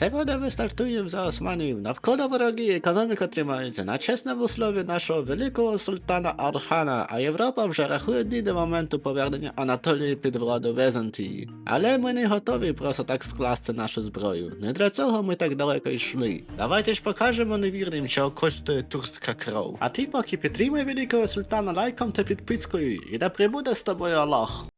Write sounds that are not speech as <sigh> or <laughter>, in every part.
Сьогодні ми стартуємо за Османів. Навколо вороги економіка тримається на чесному слові нашого великого султана Архана, а Європа вже рахує дні до моменту повернення Анатолії під владу Візантії. Але ми не готові просто так скласти нашу зброю. Не для цього ми так далеко йшли. Давайте ж покажемо невірним, що коштує турська кров. А ти поки підтримай великого султана лайком та підпискою, і да прибуде з тобою Аллах.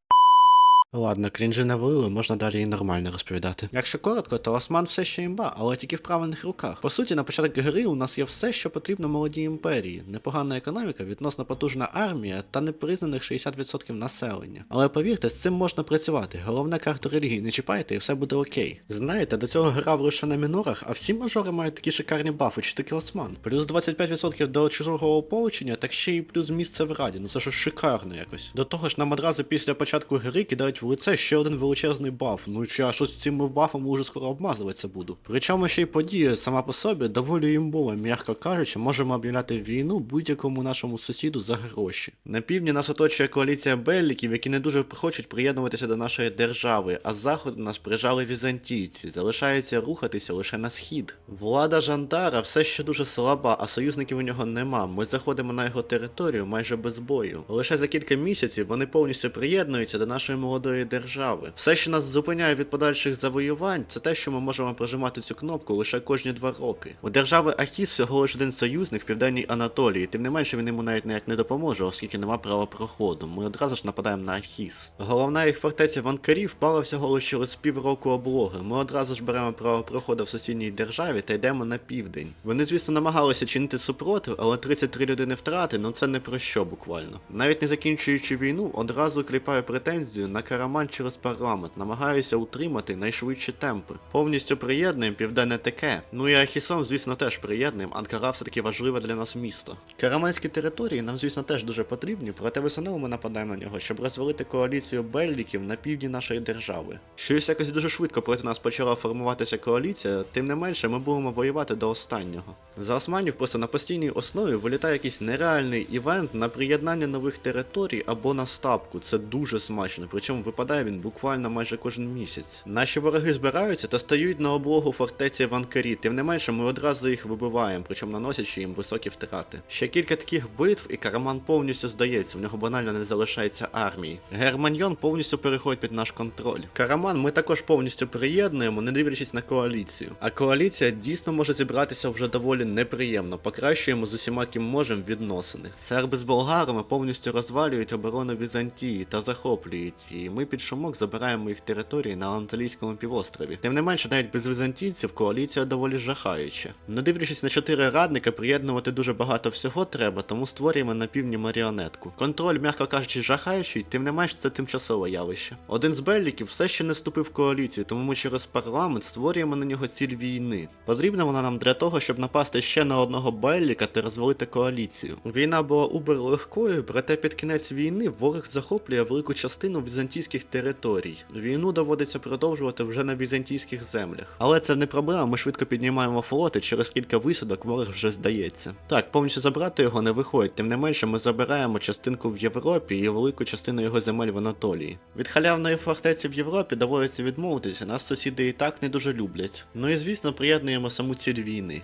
Ладно, крінжі не вилили, можна далі і нормально розповідати. Якщо коротко, то Осман все ще імба, але тільки в правильних руках. По суті, на початок гри у нас є все, що потрібно молодій імперії: непогана економіка, відносно потужна армія та непризнаних 60% населення. Але повірте, з цим можна працювати. Головне карту релігії не чіпайте і все буде окей. Знаєте, до цього грав лише на мінорах, а всі мажори мають такі шикарні бафи, чи таки Осман. Плюс 25% до чужого ополчення, так ще й плюс місце в раді. Ну це ж шикарно якось. До того ж, нам одразу після початку гри кидають в лице ще один величезний баф. Ну чи я щось з цим бафом уже скоро обмазуватися буду. Причому ще й подія сама по собі доволі імбова, м'яко кажучи, можемо об'являти війну будь-якому нашому сусіду за гроші. На півдні нас оточує коаліція белліків, які не дуже хочуть приєднуватися до нашої держави, а з заходу нас прижали візантійці. Залишається рухатися лише на схід. Влада Жандара все ще дуже слаба, а союзників у нього нема. Ми заходимо на його територію майже без бою. Лише за кілька місяців вони повністю приєднуються до нашої молодої держави. Все, що нас зупиняє від подальших завоювань, це те, що ми можемо прожимати цю кнопку лише кожні два роки. У держави Ахіс всього лише один союзник в південній Анатолії, тим не менше він йому навіть ніяк не допоможе, оскільки нема права проходу. Ми одразу ж нападаємо на Ахіс. Головна їх фортеця Ванкарі впала всього лише через півроку облоги. Ми одразу ж беремо право проходу в сусідній державі та йдемо на південь. Вони, звісно, намагалися чинити супротив, але 33 людини втрати, ну це не про що буквально. Навіть не закінчуючи війну, одразу кліпаю претензію на Караман через парламент, намагаюся утримати найшвидші темпи. Повністю приєднуємо південне таке. Ну і Ахісом, звісно, теж приєднуємо. Анкара все-таки важливе для нас місто. Караманські території нам, звісно, теж дуже потрібні, проте весною ми нападаємо на нього, щоб розвалити коаліцію белліків на півдні нашої держави. Щось якось дуже швидко проти нас почала формуватися коаліція, тим не менше ми будемо воювати до останнього. За османів просто на постійній основі вилітає якийсь нереальний івент на приєднання нових територій або на стапку. Це дуже смачно, причому випадає він буквально майже кожен місяць. Наші вороги збираються та стають на облогу фортеці Ванкарі, тим не менше ми одразу їх вибиваємо, причому наносячи їм високі втрати. Ще кілька таких битв, і Караман повністю здається, в нього банально не залишається армії. Германьйон повністю переходить під наш контроль. Караман ми також повністю приєднуємо, не дивлячись на коаліцію. А коаліція дійсно може зібратися вже доволі неприємно, покращуємо з усіма ким можемо відносини. Серби з болгарами повністю розвалюють оборону Візантії та захоплюють її. Ми під шумок забираємо їх території на Анталійському півострові. Тим не менше, навіть без візантійців коаліція доволі жахаюча. Не дивлячись на чотири радника, приєднувати дуже багато всього треба, тому створюємо на півдні маріонетку. Контроль, м'яко кажучи, жахаючий, тим не менш це тимчасове явище. Один з белліків все ще не вступив в коаліцію, тому ми через парламент створюємо на нього ціль війни. Потрібна вона нам для того, щоб напасти ще на одного белліка та розвалити коаліцію. Війна була убер легкою, проте під кінець війни ворог захоплює велику частину візантійських територій. Війну доводиться продовжувати вже на візантійських землях. Але це не проблема, ми швидко піднімаємо флоти, через кілька висадок ворог вже здається. Так, повністю забрати його не виходить, тим не менше ми забираємо частинку в Європі і велику частину його земель в Анатолії. Від халявної фортеці в Європі доводиться відмовитися, нас сусіди і так не дуже люблять. Ну і звісно, приєднуємо саму ціль війни.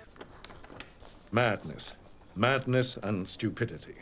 Madness. Madness and stupidity.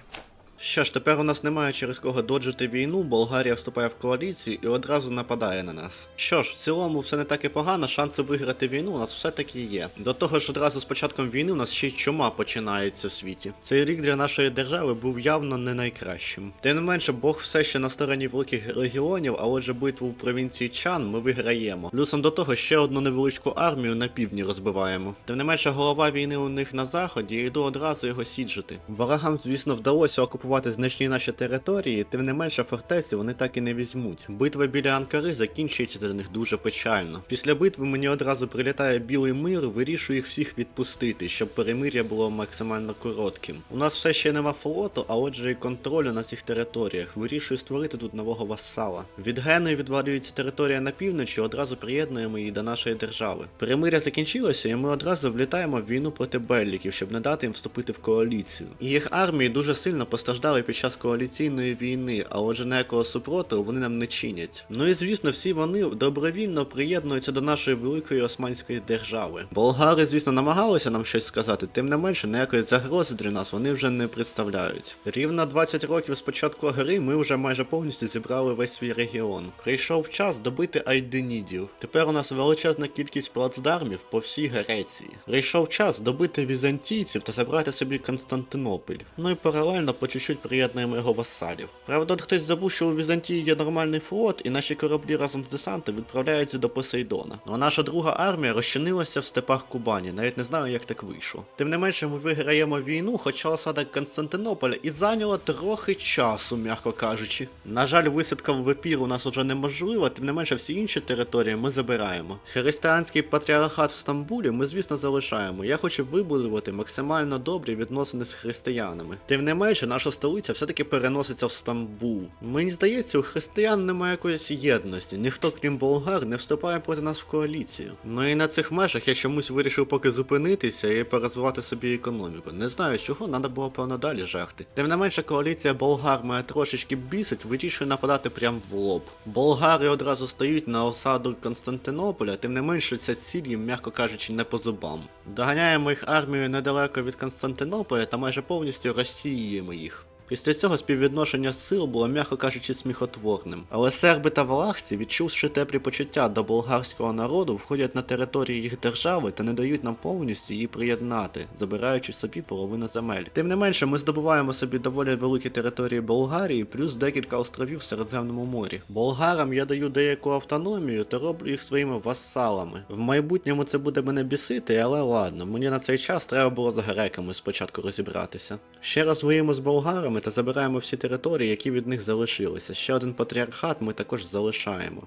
Що ж, тепер у нас немає через кого доджити війну, Болгарія вступає в коаліцію і одразу нападає на нас. Що ж, в цілому все не так і погано, шанси виграти війну у нас все-таки є. До того ж, одразу з початком війни у нас ще й чума починається в світі. Цей рік для нашої держави був явно не найкращим. Тим не менше, Бог все ще на стороні великих регіонів, а отже битву в провінції Чан ми виграємо. Плюсом до того ще одну невеличку армію на півдні розбиваємо. Тим не менше, голова війни у них на заході, і йду одразу його сіджити. Ворогам, звісно, вдалося окупувати значні наші території, тим не менше фортеці вони так і не візьмуть. Битва біля Анкари закінчується для них дуже печально. Після битви мені одразу прилітає білий мир, вирішую їх всіх відпустити, щоб перемир'я було максимально коротким. У нас все ще нема флоту, а отже і контролю на цих територіях. Вирішую створити тут нового вассала. Від Генуї відвалюється територія на півночі, одразу приєднуємо її до нашої держави. Перемир'я закінчилося, і ми одразу влітаємо в війну проти белліків, щоб не дати їм вступити в коаліцію. Їх армії дуже сильно постраждали постраждали під час коаліційної війни, а отже ніякого супротиву вони нам не чинять. Ну і звісно, всі вони добровільно приєднуються до нашої великої османської держави. Болгари, звісно, намагалися нам щось сказати, тим не менше, ніякої загрози для нас вони вже не представляють. Рівно 20 років з початку гри ми вже майже повністю зібрали весь свій регіон. Прийшов час добити айденідів. Тепер у нас величезна кількість плацдармів по всій Греції. Прийшов час добити візантійців та забрати собі Константинополь. Ну і паралельно по чуть-чуть його васалів. Правда, хтось забув, що у Візантії є нормальний флот, і наші кораблі разом з десантом відправляються до Посейдона. Ну а наша друга армія розчинилася в степах Кубані, навіть не знаю, як так вийшло. Тим не менше, ми виграємо війну, хоча осада Константинополя і зайняла трохи часу, м'яко кажучи. На жаль, висадка в Епір у нас уже неможлива, тим не менше всі інші території ми забираємо. Християнський патріархат в Стамбулі ми, звісно, залишаємо. Я хочу вибудувати максимально добрі відносини з християнами. Тим не менше, наша столиця все-таки переноситься в Стамбул. Мені здається, у християн немає якоїсь єдності. Ніхто, крім болгар, не вступає проти нас в коаліцію. Ну і на цих межах я чомусь вирішив поки зупинитися і порозвивати собі економіку. Не знаю, чого треба було певно далі жерти. Тим не менше, коаліція болгар мене трошечки бісить, вирішує нападати прямо в лоб. Болгари одразу стають на осаду Константинополя, тим не менше ця ціль їм, м'яко кажучи, не по зубам. Доганяємо їх армію недалеко від Константинополя та майже повністю розсіюємо їх. Після цього співвідношення сил було, м'яко кажучи, сміхотворним. Але серби та валахці, відчувши теплі почуття до болгарського народу, входять на територію їх держави та не дають нам повністю її приєднати, забираючи собі половину земель. Тим не менше, ми здобуваємо собі доволі великі території Болгарії, плюс декілька островів в Середземному морі. Болгарам я даю деяку автономію та роблю їх своїми васалами. В майбутньому це буде мене бісити, але ладно, мені на цей час треба було з греками спочатку розібратися. Ще раз воюємо з болгарами та забираємо всі території, які від них залишилися. Ще один патріархат ми також залишаємо.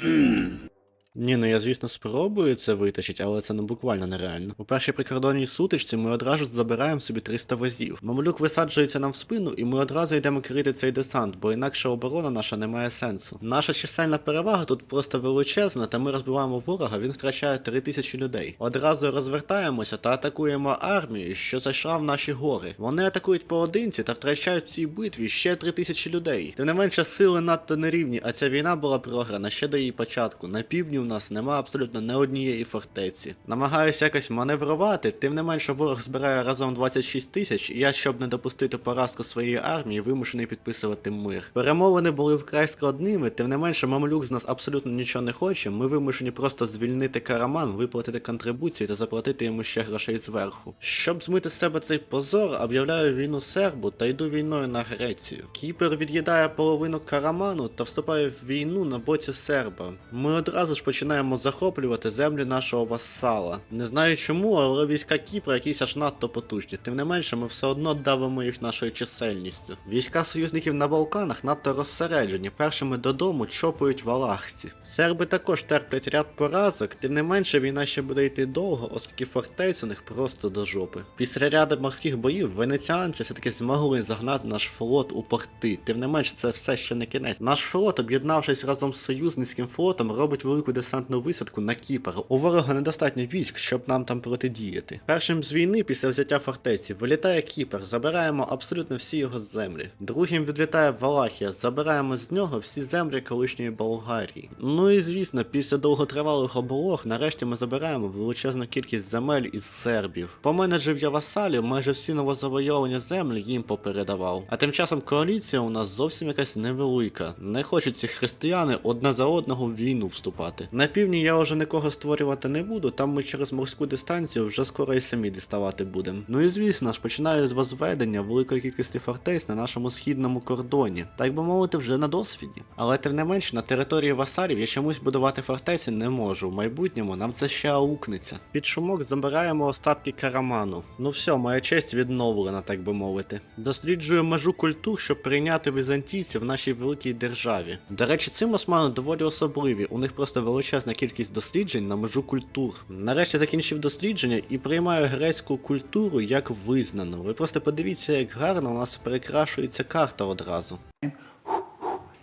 <clears throat> Ні, ну я звісно спробую це витащити, але це ну буквально нереально. У першій прикордонній сутичці ми одразу забираємо собі 300 возів. Мамлюк висаджується нам в спину, і ми одразу йдемо крити цей десант, бо інакше оборона наша не має сенсу. Наша чисельна перевага тут просто величезна, та ми розбиваємо ворога, він втрачає 3000 людей. Одразу розвертаємося та атакуємо армію, що зайшла в наші гори. Вони атакують поодинці та втрачають в цій битві ще 3000 людей. Тим не менше, сили надто нерівні, а ця війна була програна ще до її початку. На півдні у нас нема абсолютно не однієї фортеці. Намагаюся якось маневрувати, тим не менше ворог збирає разом 26 тисяч, і я, щоб не допустити поразку своєї армії, вимушений підписувати мир. Перемовини були вкрай складними, тим не менше мамлюк з нас абсолютно нічого не хоче. Ми вимушені просто звільнити караман, виплатити контрибуції та заплатити йому ще грошей зверху. Щоб змити з себе цей позор, об'являю війну сербу та йду війною на Грецію. Кіпер від'їдає половину караману та вступає в війну на боці серба. Ми одразу ж починаємо захоплювати землі нашого васала. Не знаю чому, але війська Кіпра якісь аж надто потужні. Тим не менше, ми все одно давимо їх нашою чисельністю. Війська союзників на Балканах надто розсереджені. Першими додому чопують валахці. Серби також терплять ряд поразок, тим не менше війна ще буде йти довго, оскільки фортець у них просто до жопи. Після ряду морських боїв венеціанці все-таки змогли загнати наш флот у порти. Тим не менш, це все ще не кінець. Наш флот, об'єднавшись разом з союзницьким флотом, робить велику десантну висадку на Кіпр. У ворога недостатньо військ, щоб нам там протидіяти. Першим з війни після взяття фортеці вилітає Кіпр, забираємо абсолютно всі його землі. Другим відлітає Валахія, забираємо з нього всі землі колишньої Болгарії. Ну і звісно, після довготривалих облог, нарешті ми забираємо величезну кількість земель із сербів. Поменеджив я васалів, майже всі новозавойовані землі їм попередавав. А тим часом коаліція у нас зовсім якась невелика. Не хочуть ці християни одне за одного в війну вступати. На півдні я вже нікого створювати не буду, там ми через морську дистанцію вже скоро і самі діставати будемо. Ну і звісно ж, починаю з возведення великої кількості фортець на нашому східному кордоні, так би мовити, вже на досвіді. Але тим не менш, на території васалів я чомусь будувати фортеці не можу. В майбутньому нам це ще аукнеться. Під шумок забираємо остатки караману. Ну все, моя честь відновлена, так би мовити. Досліджую межу культур, щоб прийняти візантійців в нашій великій державі. До речі, цим османи доволі особливі. У них просто величезна кількість досліджень на межу культур. Нарешті закінчив дослідження і приймаю грецьку культуру як визнану. Ви просто подивіться, як гарно у нас перекрашується карта одразу.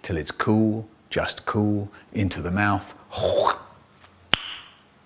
till it's cool, just cool, into the mouth.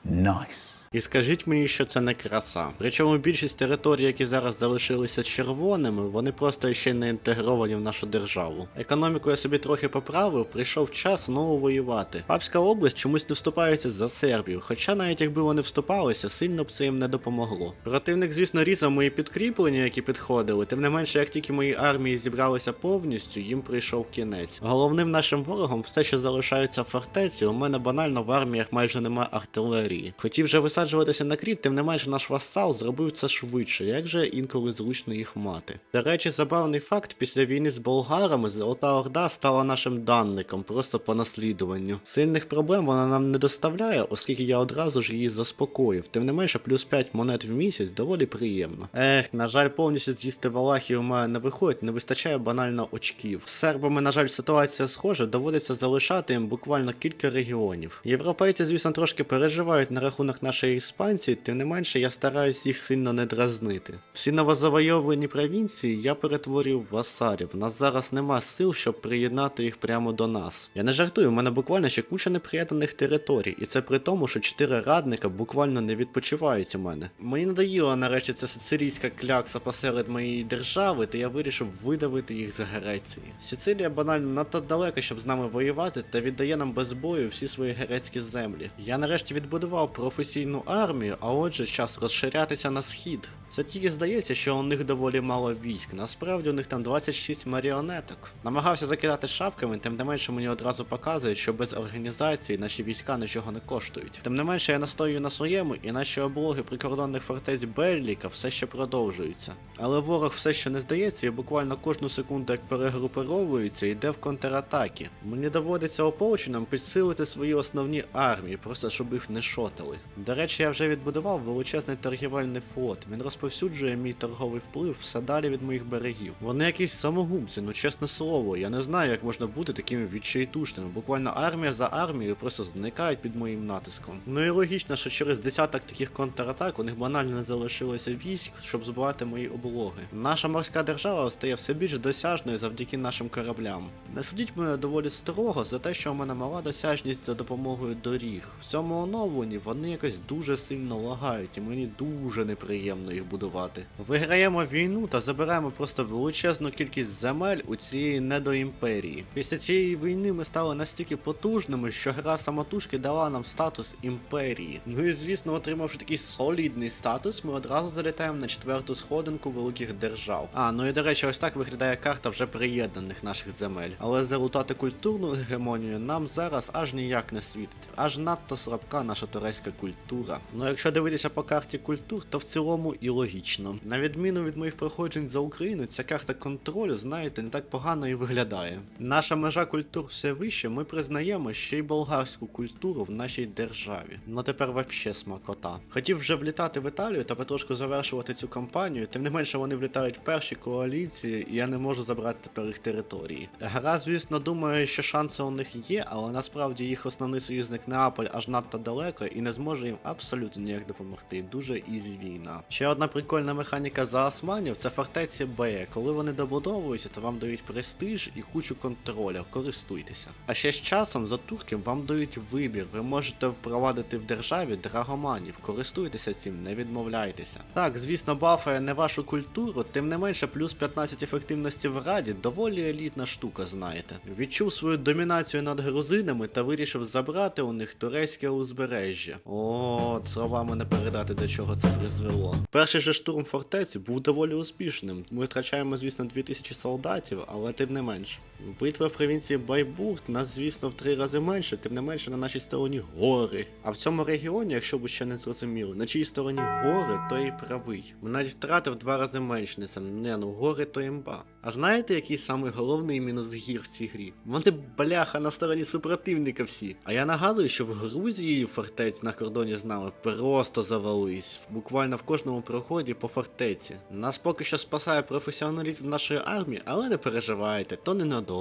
Nice. І скажіть мені, що це не краса. Причому більшість територій, які зараз залишилися червоними, вони просто ще не інтегровані в нашу державу. Економіку я собі трохи поправив, прийшов час знову воювати. Папська область чомусь не вступається за Сербію, хоча навіть якби вони вступалися, сильно б це їм не допомогло. Противник, звісно, різав мої підкріплення, які підходили, тим не менше, як тільки мої армії зібралися повністю, їм прийшов кінець. Головним нашим ворогом все, що залишається фортеці, у мене банально в арміях майже немає артилерії. Хотів вже висаджуватися на кріп, тим не менше наш васал зробив це швидше, як же інколи зручно їх мати. До речі, забавний факт, після війни з болгарами Золота Орда стала нашим данником, просто по наслідуванню. Сильних проблем вона нам не доставляє, оскільки я одразу ж її заспокоїв. Тим не менше, плюс 5 монет в місяць доволі приємно. Ех, на жаль, повністю з'їсти Валахію у мене не виходить, не вистачає банально очків. З сербами, на жаль, ситуація схожа, доводиться залишати їм буквально кілька регіонів. Європейці, звісно, трошки переживають на рахунок нашої експансії, тим не менше я стараюсь їх сильно не дразнити. Всі новозавойовлені провінції я перетворив в васарів. У нас зараз нема сил, щоб приєднати їх прямо до нас. Я не жартую, у мене буквально ще куча неприєднаних територій, і це при тому, що чотири радника буквально не відпочивають у мене. Мені надоїла нарешті ця сицилійська клякса посеред моєї держави, то я вирішив видавити їх з Греції. Сицилія банально надто далеко, щоб з нами воювати, та віддає нам без бою всі свої грецькі землі. Я нарешті відбудував професійну армію, а отже, час розширятися на схід. Це тільки здається, що у них доволі мало військ. Насправді у них там 26 маріонеток. Намагався закидати шапками, тим не менше мені одразу показують, що без організації наші війська нічого не коштують. Тим не менше я настоюю на своєму, і наші облоги прикордонних фортець Белліка все ще продовжуються. Але ворог все ще не здається і буквально кожну секунду, як перегруповується, йде в контратаки. Мені доводиться ополченим підсилити свої основні армії, просто щоб їх не шотали. До речі, я вже відбудував величезний торгівельний флот. Він розповсюджує мій торговий вплив все далі від моїх берегів. Вони якісь самогубці, ну чесне слово. Я не знаю, як можна бути такими відчайдушними. Буквально армія за армією просто зникають під моїм натиском. Ну і логічно, що через десяток таких контратак у них банально не залишилося військ, щоб збивати мої облоги. Наша морська держава стає все більш досяжною завдяки нашим кораблям. Не судіть мене доволі строго за те, що у мене мала досяжність за допомогою доріг. В цьому оновленні вони якось дуже сильно лагають, і мені дуже неприємно їх будувати. Виграємо війну та забираємо просто величезну кількість земель у цієї недоімперії. Після цієї війни ми стали настільки потужними, що гра самотужки дала нам статус імперії. Ну і звісно, отримавши такий солідний статус, ми одразу залітаємо на четверту сходинку великих держав. А, ну і до речі, ось так виглядає карта вже приєднаних наших земель. Але залутати культурну гегемонію нам зараз аж ніяк не світить. Аж надто слабка наша турецька культура. Ну якщо дивитися по карті культур, то в цілому і логічно. На відміну від моїх проходжень за Україну, ця карта контролю, знаєте, не так погано і виглядає. Наша межа культур все вище, ми признаємо ще й болгарську культуру в нашій державі. Ну тепер вообще смакота. Хотів вже влітати в Італію та потрошку завершувати цю кампанію, тим не менше вони влітають перші коаліції, і я не можу забрати тепер їх території. Гра, звісно, думає, що шанси у них є, але насправді їх основний союзник Неаполь аж надто далеко і не зможе їм абсолютно ніяк допомогти. Дуже ізі війна. Ще одна прикольна механіка за османів це фортеці Б. Коли вони добудовуються, то вам дають престиж і кучу контроля. Користуйтеся. А ще з часом за турків вам дають вибір. Ви можете впровадити в державі драгоманів. Користуйтеся цим, не відмовляйтеся. Так, звісно, бафає не вашу культуру, тим не менше, плюс 15 ефективності в раді доволі елітна штука, знаєте. Відчув свою домінацію над грузинами та вирішив забрати у них турецьке узбережжя. О, словами не передати до чого це призвело. Перший же штурм фортеці був доволі успішним. Ми втрачаємо, звісно, 2000 солдатів, але тим не менш. Битва в провінції Байбурт нас, звісно, в три рази менше, тим не менше на нашій стороні гори. А в цьому регіоні, якщо ви ще не зрозуміли, на чиїй стороні гори, то і правий. Ми навіть втратив два рази менше, не сам не ну гори то імба. А знаєте, який самий головний мінус гір в цій грі? Вони бляха на стороні супротивника всі. А я нагадую, що в Грузії фортець на кордоні з нами просто завались. Буквально в кожному проході по фортеці. Нас поки що спасає професіоналізм нашої армії, але не переживайте, то ненадовго.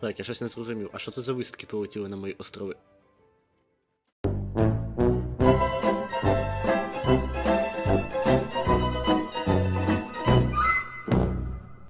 Так, я щось не зрозумів. А що це за вистки полетіли на мої острови?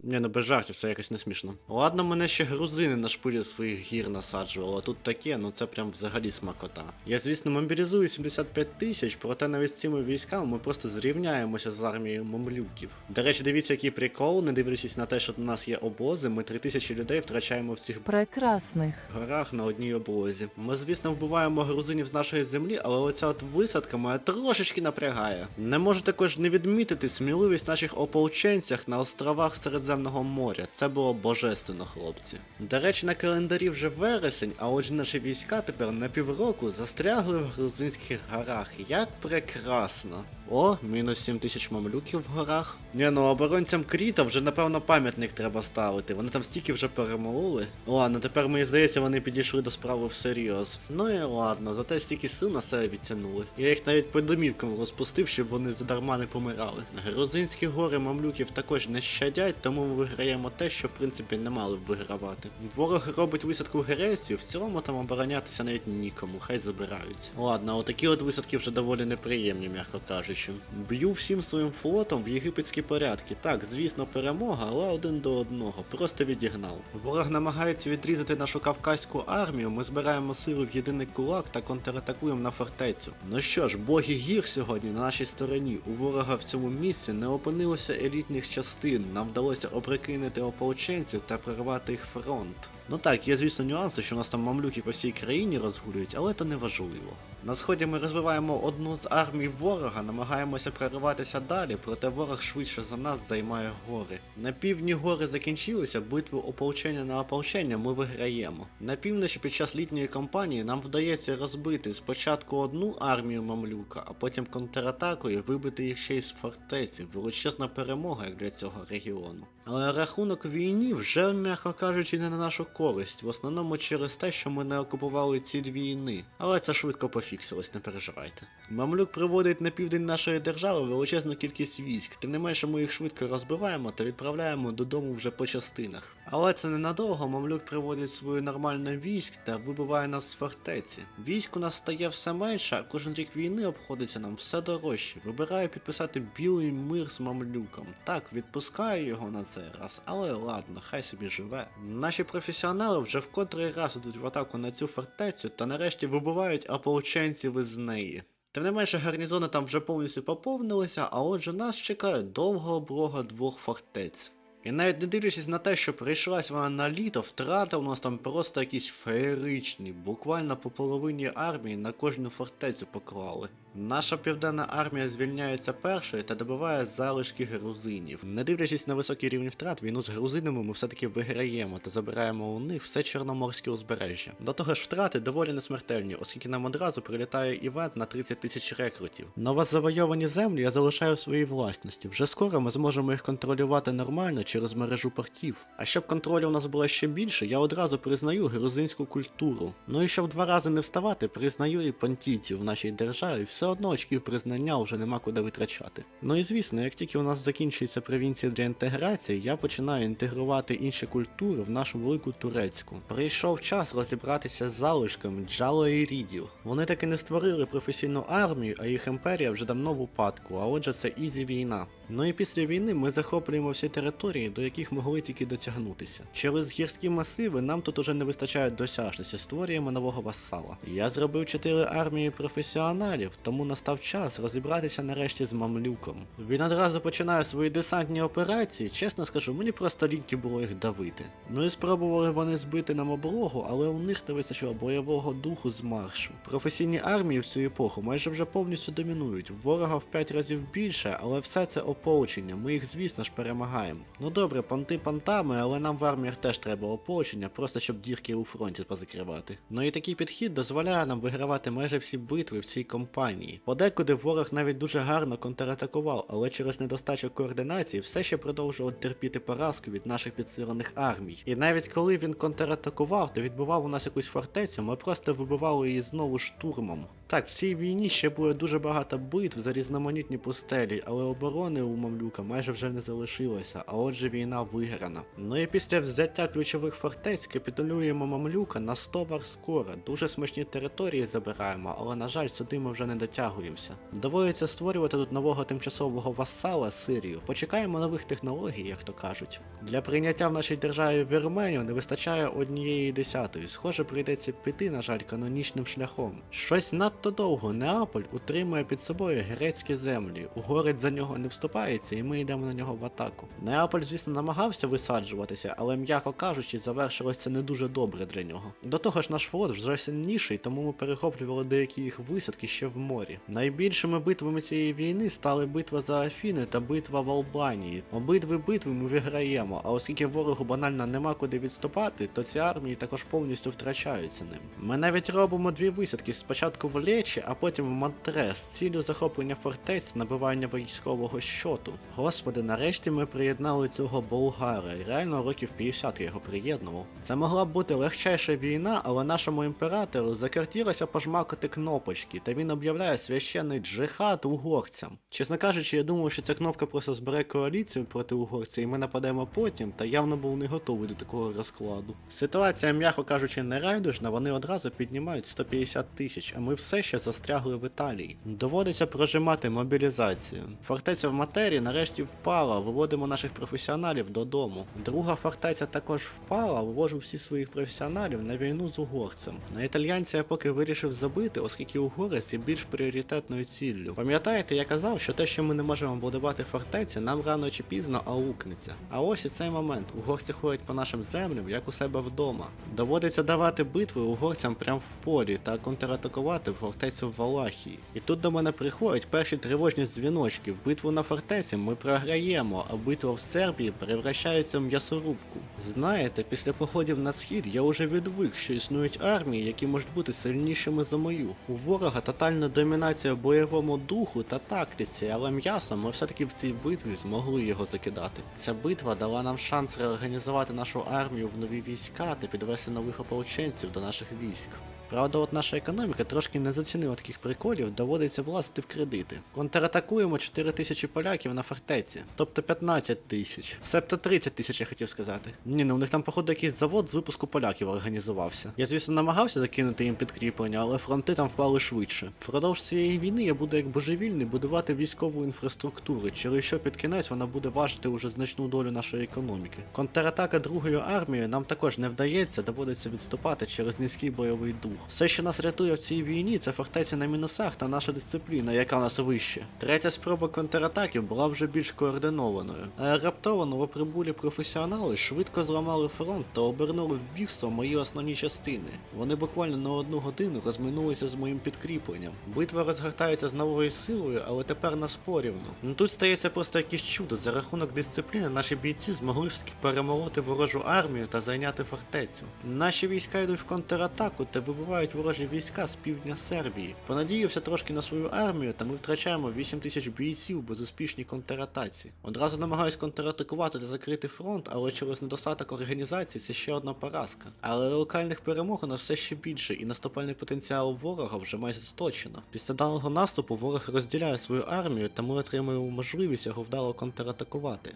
Ні, ну без жартів, це якось не смішно. Ладно, мене ще грузини на шпилі своїх гір насаджували, а тут таке, ну це прям взагалі смакота. Я, звісно, мобілізую 75 тисяч, проте навіть з цими військами ми просто зрівняємося з армією мамлюків. До речі, дивіться, який прикол, не дивлячись на те, що у нас є обози, ми 3000 людей втрачаємо в цих прекрасних. горах на одній облозі. Ми, звісно, вбиваємо грузинів з нашої землі, але оця от висадка мене трошечки напрягає. Не можу також не відмітити сміливість наших ополченцях на островах Середземного моря. Це було божественно, хлопці. До речі, на календарі вже вересень, а отже наші війська тепер на півроку застрягли в грузинських горах. Як прекрасно. О, мінус 7 тисяч мамлюків в горах. Ні, ну оборонцям Кріта вже напевно пам'ятник треба ставити. Вони там стільки вже перемололи. Ладно, тепер мені здається, вони підійшли до справи всерйоз. Ну і ладно, зате стільки сил на себе відтягнули. Я їх навіть по домівкам розпустив, щоб вони задарма не помирали. Грузинські гори мамлюків також не щадять, тому ми виграємо те, що в принципі не мали б вигравати. Ворог робить висадку в Грецію, в цілому там оборонятися навіть нікому, хай забирають. Ладно, отакі от висадки вже доволі неприємні, м'яко кажучи. Б'ю всім своїм флотом в єгипетські порядки. Так, звісно, перемога, але один до одного. Просто відігнав. Ворог намагається відрізати нашу кавказьку армію. Ми збираємо сили в єдиний кулак та контратакуємо на фортецю. Ну що ж, боги гір сьогодні на нашій стороні. У ворога в цьому місці не опинилося елітних частин. Нам вдалося опрокинути ополченців та прорвати їх фронт. Ну так, є звісно нюанси, що у нас там мамлюки по всій країні розгулюють, але це не важливо. На сході ми розбиваємо одну з армій ворога, намагаємося прориватися далі, проте ворог швидше за нас займає гори. На півдні гори закінчилися, битву ополчення на ополчення ми виграємо. На півночі під час літньої кампанії нам вдається розбити спочатку одну армію мамлюка, а потім контратакою вибити їх ще й з фортеці. Величезна перемога як для цього регіону. Але рахунок війні вже, м'яко кажучи, не на нашу користь, в основному через те, що ми не окупували ціль війни. Але це швидко пофіксилось, не переживайте. Мамлюк приводить на південь нашої держави величезну кількість військ, тим не менше ми їх швидко розбиваємо та відправляємо додому вже по частинах. Але це ненадовго, мамлюк приводить свою нормальну військ та вибиває нас з фортеці. Військ у нас стає все менше, а кожен рік війни обходиться нам все дорожче. Вибираю підписати білий мир з мамлюком. Так, відпускаю його на цей раз, але ладно, хай собі живе. Наші професіонали вже в котрий раз ідуть в атаку на цю фортецю та нарешті вибивають ополченців із неї. Тим не менше, гарнізони там вже повністю поповнилися, а отже нас чекає довга облога двох фортець. І навіть не дивлячись на те, що прийшлась вона на літо, втрата у нас там просто якісь феєричні, буквально по половині армії на кожну фортецю поклали. Наша південна армія звільняється першою та добиває залишки грузинів. Не дивлячись на високий рівень втрат, війну з грузинами ми все-таки виграємо та забираємо у них все чорноморське узбережжя. До того ж, втрати доволі несмертельні, оскільки нам одразу прилітає івент на 30 тисяч рекрутів. Нова завойовані землі я залишаю в своїй власності. Вже скоро ми зможемо їх контролювати нормально через мережу портів. А щоб контролю у нас було ще більше, я одразу признаю грузинську культуру. Ну і щоб два рази не вставати, признаю і понтійців в нашій державі, все одно очків признання вже нема куди витрачати. Ну і звісно, як тільки у нас закінчується провінція для інтеграції, я починаю інтегрувати інші культури в нашу велику турецьку. Прийшов час розібратися з залишками джалоїрідів. Рідів. Вони таки не створили професійну армію, а їх імперія вже давно в упадку, а отже це ізі війна. Ну і після війни ми захоплюємо всі території, до яких могли тільки дотягнутися. Через гірські масиви нам тут уже не вистачає досяжності, створюємо нового вассала. Я зробив чотири армії професіоналів, тому настав час розібратися нарешті з мамлюком. Він одразу починає свої десантні операції, чесно скажу, мені просто ліньки було їх давити. Ну і спробували вони збити нам облогу, але у них не вистачило бойового духу з маршу. Професійні армії в цю епоху майже вже повністю домінують. Ворога в 5 разів більше, але все це ополчення. Ми їх, звісно ж, перемагаємо. Ну добре, понти понтами, але нам в арміях теж треба ополчення, просто щоб дірки у фронті позакривати. Ну і такий підхід дозволяє нам вигравати майже всі битви в цій кампанії. Подекуди ворог навіть дуже гарно контратакував, але через недостачу координації все ще продовжував терпіти поразку від наших підсилених армій. І навіть коли він контратакував та відбивав у нас якусь фортецю, ми просто вибивали її знову штурмом. Так, в цій війні ще буде дуже багато битв за різноманітні пустелі, але оборони у Мамлюка майже вже не залишилося, а отже війна виграна. Ну і після взяття ключових фортець капітулюємо Мамлюка на 100 варскора. Дуже смачні території забираємо, але на жаль, сюди ми вже не дотягуємося. Доводиться створювати тут нового тимчасового васала Сирію. Почекаємо нових технологій, як то кажуть. Для прийняття в нашій державі Вірменію не вистачає однієї десятої. Схоже, прийдеться піти, на жаль, канонічним шляхом. Щось надто довго Неаполь утримує під собою грецькі землі. Угорець за нього не вступається, і ми йдемо на нього в атаку. Неаполь, звісно, намагався висаджуватися, але м'яко кажучи, завершилось це не дуже добре для нього. До того ж, наш флот вже сильніший, тому ми перехоплювали деякі їх висадки ще в морі. Найбільшими битвами цієї війни стали битва за Афіни та битва в Албанії. Обидві битви ми виграємо, а оскільки ворогу банально нема куди відступати, то ці армії також повністю втрачаються ним. Ми навіть робимо дві висадки спочатку в Лечі, а потім в Монтре з ціллю захоплення фортець, набивання військового щоту. Господи, нарешті ми приєднали цього болгара, і реально років 50 я його приєднував. Це могла б бути легчайша війна, але нашому імператору закертілося пожмакати кнопочки, та він об'являє священний джихад угорцям. Чесно кажучи, я думав, що ця кнопка просто збере коаліцію проти угорця, і ми нападемо потім, та явно був не готовий до такого розкладу. Ситуація, м'яко кажучи, не райдужна, вони одразу піднімають 150 тисяч, а ми все ще застрягли в Італії. Доводиться прожимати мобілізацію. Фортеця в матері нарешті впала, виводимо наших професіоналів додому. Друга фортеця також впала, вивожу всі своїх професіоналів на війну з угорцем. На італьянця я поки вирішив забити, оскільки угорець є більш пріоритетною ціллю. Пам'ятаєте, я казав, що те, що ми не можемо будувати фортеці, нам рано чи пізно аукнеться. А ось і цей момент. Угорці ходять по нашим землям, як у себе вдома. Доводиться давати битви угорцям прямо в полі та контратакувати фортецю в Валахії. І тут до мене приходять перші тривожні дзвіночки. Битву на фортеці ми програємо, а битва в Сербії перевращається в м'ясорубку. Знаєте, після походів на схід я вже відвик, що існують армії, які можуть бути сильнішими за мою. У ворога тотальна домінація в бойовому духу та тактиці, але м'ясом ми все-таки в цій битві змогли його закидати. Ця битва дала нам шанс реорганізувати нашу армію в нові війська та підвести нових ополченців до наших військ. Правда, от наша економіка трошки не зацінила таких приколів, доводиться влазити в кредити. Контратакуємо 4 тисячі поляків на фортеці, тобто 15 тисяч. Себто 30 тисяч, я хотів сказати. Ні, ну у них там, походу, якийсь завод з випуску поляків організувався. Я, звісно, намагався закинути їм підкріплення, але фронти там впали швидше. Впродовж цієї війни я буду як божевільний будувати військову інфраструктуру, через що під кінець вона буде важити уже значну долю нашої економіки. Контратака другою армією нам також не вдається, доводиться відступати через низький бойовий дух. Все, що нас рятує в цій війні, це фортеця на мінусах та наша дисципліна, яка нас вище. Третя спроба контратаків була вже більш координованою. А раптово новоприбулі професіонали швидко зламали фронт та обернули в бігство мої основні частини. Вони буквально на одну годину розминулися з моїм підкріпленням. Битва розгортається з новою силою, але тепер нас порівну. Ну тут стається просто якесь чудо. За рахунок дисципліни наші бійці змогли все-таки перемолоти ворожу армію та зайняти фортецю. Наші війська йдуть в контратаку та вибивають ворожі війська з півдня Сербії. Понадіявся трошки на свою армію, та ми втрачаємо 8 тисяч бійців в безуспішній контратаці. Одразу намагаюсь контратакувати та закрити фронт, але через недостаток організації це ще одна поразка. Але локальних перемог у нас все ще більше, і наступальний потенціал ворога вже майже сточено. Після даного наступу ворог розділяє свою армію, та ми отримуємо можливість його вдало контратакувати.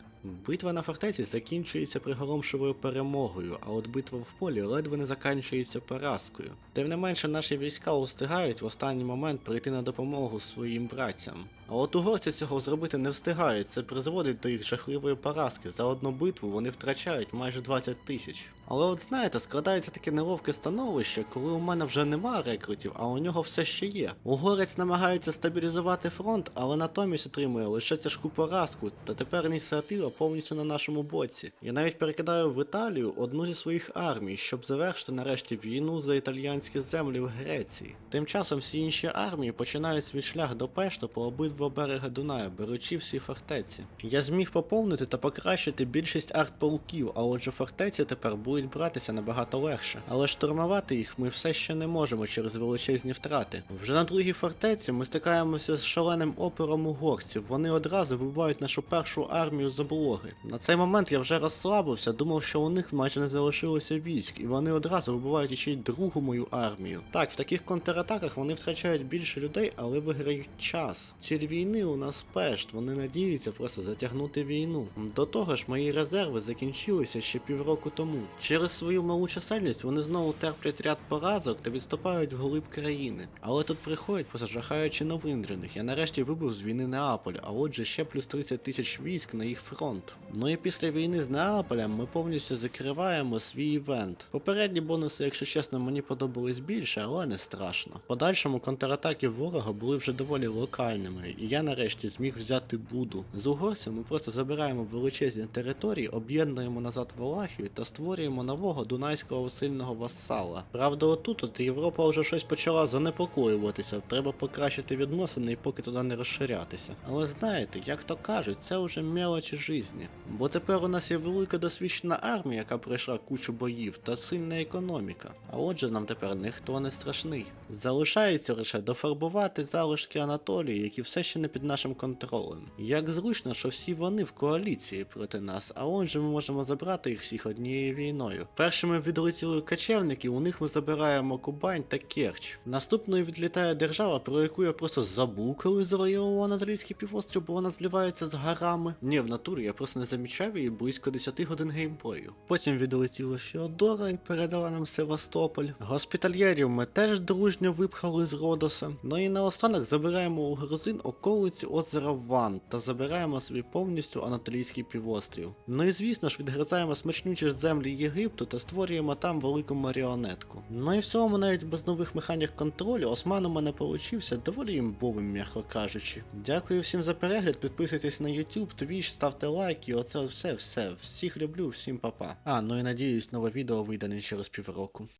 Битва на фортеці закінчується приголомшивою перемогою, а от битва в полі ледве не закінчується поразкою. Тим не менше, наші війська встигають в останній момент прийти на допомогу своїм братцям. А от угорці цього зробити не встигають, це призводить до їх жахливої поразки. За одну битву вони втрачають майже 20 тисяч. Але от знаєте, складається таке неловке становище, коли у мене вже нема рекрутів, а у нього все ще є. Угорець намагається стабілізувати фронт, але натомість отримує лише тяжку поразку, та тепер ініціатива повністю на нашому боці. Я навіть перекидаю в Італію одну зі своїх армій, щоб завершити нарешті війну за італіянські землі в Греції. Тим часом всі інші армії починають свій шлях до Пешта по обидва берега Дунаю, беручи всі фортеці. Я зміг поповнити та покращити більшість артполків, а отже фортеці тепер будуть будуть братися набагато легше. Але штурмувати їх ми все ще не можемо через величезні втрати. Вже на другій фортеці ми стикаємося з шаленим опором угорців. Вони одразу вибивають нашу першу армію з облоги. На цей момент я вже розслабився, думав, що у них майже не залишилося військ, і вони одразу вибивають іще й другу мою армію. Так, в таких контратаках вони втрачають більше людей, але виграють час. Ціль війни у нас пешт, вони надіються просто затягнути війну. До того ж, мої резерви закінчилися ще півроку тому. Через свою малу чисельність вони знову терплять ряд поразок та відступають вглиб країни. Але тут приходять просто новини. Я нарешті вибив з війни Неаполь, а отже ще плюс 30 тисяч військ на їх фронт. Ну і після війни з Неаполем ми повністю закриваємо свій івент. Попередні бонуси, якщо чесно, мені подобались більше, але не страшно. Подальшому контратаки ворога були вже доволі локальними, і я нарешті зміг взяти Буду. З угорців ми просто забираємо величезні території, об'єднуємо назад Валахію та створюємо нового дунайського сильного вассала. Правда, отут от Європа вже щось почала занепокоюватися, треба покращити відносини і поки туди не розширятися. Але знаєте, як то кажуть, це вже мелочі жизні. Бо тепер у нас є велика досвідчена армія, яка пройшла кучу боїв, та сильна економіка. А отже, нам тепер ніхто не страшний. Залишається лише дофарбувати залишки Анатолії, які все ще не під нашим контролем. Як зручно, що всі вони в коаліції проти нас, а отже ми можемо забрати їх всіх однією війною. Першими відлетіли кочевники, у них ми забираємо Кубань та Керч. Наступною відлітає держава, про яку я просто забув, коли завоював Анатолійський півострів, бо вона зливається з горами. Ні, в натурі я просто не замічав її близько 10 годин геймплею. Потім відлетіла Феодора і передала нам Севастополь. Госпітальєрів ми теж дружньо випхали з Родоса. Ну і наостанок забираємо у грузин околиці озера Ван та забираємо собі повністю Анатолійський півострів. Ну і звісно ж відгризаємо смачнючі землі Єгипту та створюємо там велику маріонетку. Ну і в цілому навіть без нових механік контролю Осман у мене получився доволі імбовим, м'яко кажучи. Дякую всім за перегляд, підписуйтесь на YouTube, Twitch, ставте лайки, оце все, все. Всіх люблю, всім па-па. А, ну і надіюсь, нове відео вийде не через півроку.